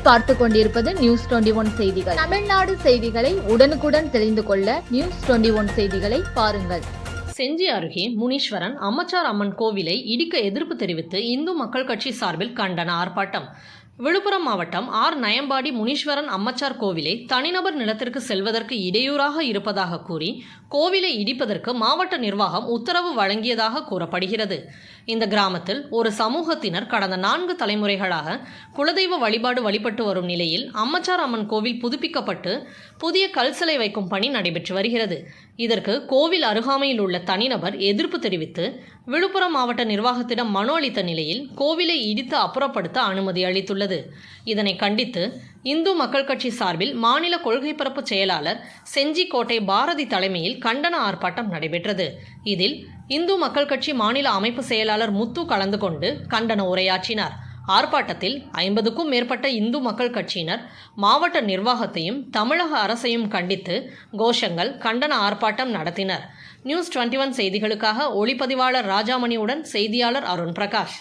பார்த்து கொண்டிருப்பது news twenty one செய்திகள். தமிழ்நாடு செய்திகளை உடனுக்குடன் தெரிந்து கொள்ள நியூஸ் டுவெண்டி ஒன் செய்திகளை பாருங்கள். செஞ்சி அருகே முனீஸ்வரன் அம்மச்சார் அம்மன் கோவிலை இடிக்க எதிர்ப்பு தெரிவித்து இந்து மக்கள் கட்சி சார்பில் கண்டன ஆர்ப்பாட்டம். விழுப்புரம் மாவட்டம் ஆர். நயம்பாடி முனீஸ்வரன் அம்மச்சார் கோவிலை தனிநபர் நிலத்திற்கு செல்வதற்கு இடையூறாக இருப்பதாக கூறி கோவிலை இடிப்பதற்கு மாவட்ட நிர்வாகம் உத்தரவு வழங்கியதாக கூறப்படுகிறது. இந்த கிராமத்தில் ஒரு சமூகத்தினர் கடந்த நான்கு தலைமுறைகளாக குலதெய்வ வழிபாடு வழிபட்டு வரும் நிலையில் அம்மச்சார் அம்மன் கோவில் புதுப்பிக்கப்பட்டு புதிய கல் சிலை வைக்கும் பணி நடைபெற்று வருகிறது. இதற்கு கோவில் அருகாமையில் உள்ள தனிநபர் எதிர்ப்பு தெரிவித்து விழுப்புரம் மாவட்ட நிர்வாகத்திடம் மனு அளித்த நிலையில் கோவிலை இடித்து அப்புறப்படுத்த அனுமதி அளித்துள்ளது. இதனை கண்டித்து இந்து மக்கள் கட்சி சார்பில் மாநில கொள்கை பரப்பு செயலாளர் செஞ்சிக்கோட்டை பாரதி தலைமையில் கண்டன ஆர்ப்பாட்டம் நடைபெற்றது. இதில் இந்து மக்கள் கட்சி மாநில அமைப்பு செயலாளர் முத்து கலந்து கொண்டு கண்டன உரையாற்றினார். ஆர்ப்பாட்டத்தில் ஐம்பதுக்கும் மேற்பட்ட இந்து மக்கள் கட்சியினர் மாவட்ட நிர்வாகத்தையும் தமிழக அரசையும் கண்டித்து கோஷங்கள் கண்டன ஆர்ப்பாட்டம் நடத்தினர். நியூஸ் டுவெண்ட்டி ஒன் செய்திகளுக்காக ஒளிப்பதிவாளர் ராஜாமணியுடன் செய்தியாளர் அருண் பிரகாஷ்